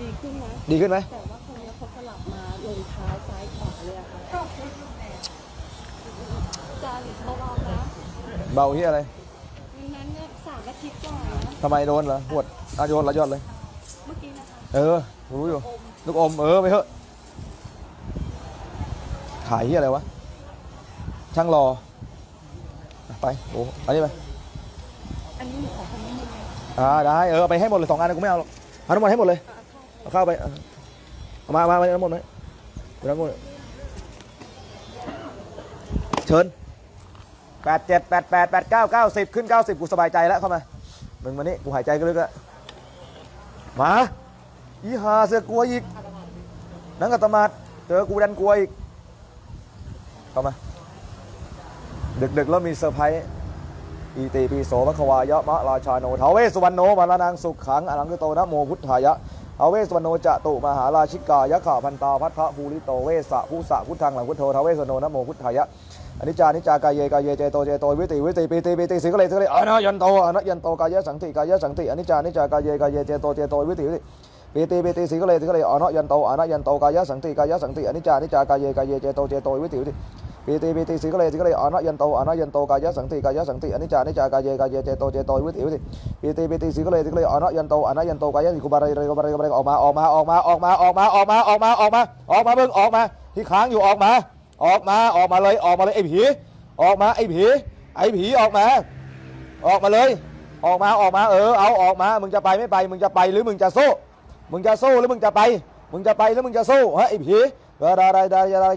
ดีขึ้นนะ ดีขึ้นไหมแต่ว่าคนนี้เขาสลับมาลงเท้าซ้ายขวาเลยอะค่ะจานเบาๆนะเบาที่อะไรวันนั้นเนี่ยสามอาทิตย์ก่อนนะทำไมโดนเหรอปวดอะโยนละยอดเลย เมื่อกี้นะคะเออ รู้อยู่ ลูกอม เออ ไปเถอะ ขายที่อะไรวะ ช่างรอ ไป โอ้อันนี้ไป อันนี้หนูขอคนนี้หนึ่งนะอ่า ได้ เออเอาไปให้หมดเลยสองอันนะกูไม่เอาหรอกเอาทั้งหมดให้หมดเลย เอาเข้าไปเอามามามาทั้งหมดไหมเอาทั้งหมดเชิญแปดเจ็ดแปดแปดแปดเก้าเก้าสิบขึ้นเก้าสิบกูสบายใจแล้วเข้ามามึงมานี่กูหายใจลึกแล้วมาอีหาเสือกลัวอีกนังกัตมาดเจอกูดันกลัวอีกเข้ามาดึกๆแล้วมีเซอร์ไพรส์อีตีปีโสมะควายะมะราชาโนทาเวสุวรรณโนมาลานังสุขขังอลังกโตนะโมพุทธายะ ทาเวสวโนจะตุมหาราชิกายะข่าพันตาพัทพระภูริโตเวสสะผู้สะพุทธังหลังพุทโธทเวสวโนนะโมพุทธายะอนิจจานิจจากายเยกายเยเจโตเจโตวิติวิติปีติปีติสิกเลสิกเลอนะยันโตอนะยันโตกายะสังติกายะสังติอนิจจานิจจากายเยกายเยเจโตเจโตวิติวิติปีติปีติสิกเลสิกเลอนะยันโตอนะยันโตกายะสังติกายะสังติอนิจจานิจจากายเยกายเยเจโตเจโตวิติวิติ ปีติปีติสิกเลสิกเลอนะยันโตอนะยันโตกายะสังติกายะสังติอนิจจานิจากายเยกายเยเจโตเจโตวิติวิติปีติปีติสิกเลยสิกเลยอนะยันโตอนะยันโตกายะสิกุบาระเรกุบาระเรกุบาระออกมาออกมาออกมาออกมาออกมาออกมาออกมาออกมาออกมาเบิ่งออกมาที่ค้างอยู่ออกมา ออกมาออกมาเลยออกมาเลยไอ้ผีออกมาไอ้ผีไอ้ผีออกมา ออกมาเลย ออกมาออกมาเออเอาออกมามึงจะไปไม่ไป มึงจะไปหรือมึงจะสู้มึงจะสู้หรือมึงจะไป มึงจะไปหรือมึงจะสู้ฮะไอ้ผี บาราไรดาราร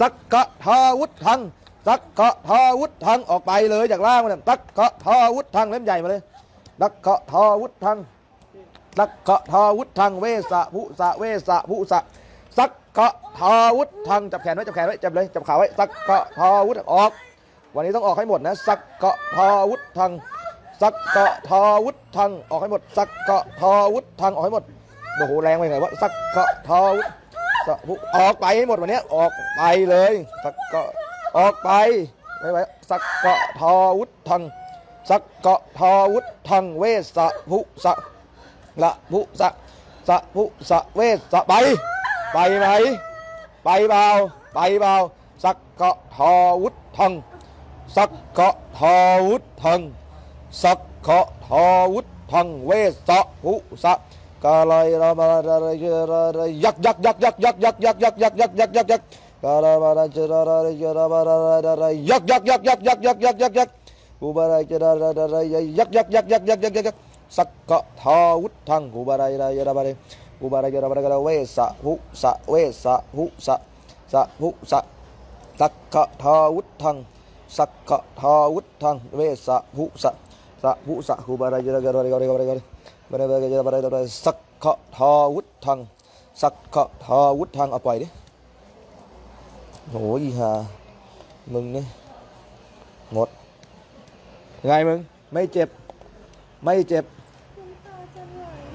ตักกะทาวุธยักยักยักะทาวุธทังออกไปเลยจากล่างมาเนี่ยตักกะทาวุธทังเล่มใหญ่มาเลยตักกะทาวุธทังตักกะทาวุธทังเวสะภุสะเวสะภุสะสักกะทาวุธทังจับแขนไว้จับแขนไว้จับเลยจับขาไว้สักกะทาวุธออก วันนี้ต้องออกให้หมดนะสักกะทาวุธทังสักกะทาวุธทังออกให้หมดสักกะทาวุธทังออกให้หมดโอ้โหแรงไปไหนวะสักกะทอวุธสะพุออกไปให้หมดวันนี้ออกไปเลยสักกะออกไปไม่ไหวสักกะทอวุธทังสักกะทอวุธทังเวสะภุสะละภุสะสะภุสะเวสะไปไปไหมไปเบาไปเบาสักกะทอวุธทัง สักกะทวุธทังสักกะทวุธทังเวสะภุสะกาลายรามารารารรายักยักยักยักยักยักยักยักยักยักยักยักยักกาลามาราจรารารามารารารายักยักยักยักยักยักยักยักยักกูบาราจรารารายักยักยักยักยักยักยักยักสักกะทาวุฒังกูบารายราราบารากูบารายราบาราเวสะหุสะเวสะหุสะสะหุสะสักกะทาวุฒัง สักกะทาวุฒังเวสะหุสะสะหุสะกูบาราราราราราราบาราบาราบาราบาราสักขะทาวุฒทังสักขะทาวุฒทังเอาปล่อยดิโหอีห่ามึงนี่หมดไงมึงไม่เจ็บ ไม่เจ็บ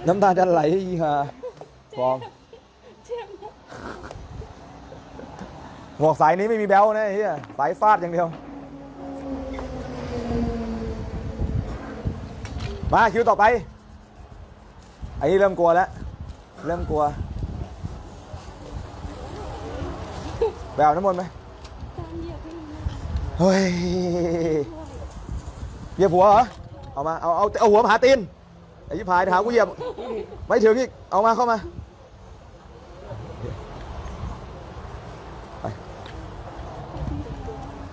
น้ำตาจะไหลอีห่าฟองบอกสายนี้ไม่มีแบลนะเฮียสายฟาดอย่างเดียว มาคิวต่อไปไอ้น,นี่เริ่มกลัวแล้ว เริ่มกลัวไปเอาน้ำมนต์ไหมเฮ้ยเหยียบหัวเหรอ เอามา เอา เอาเอาหัวมาหาตีนไอ้ยี่ผายเดี๋ยวหากูเหยียบ ไม่ถึงอีก เอามาเข้ามา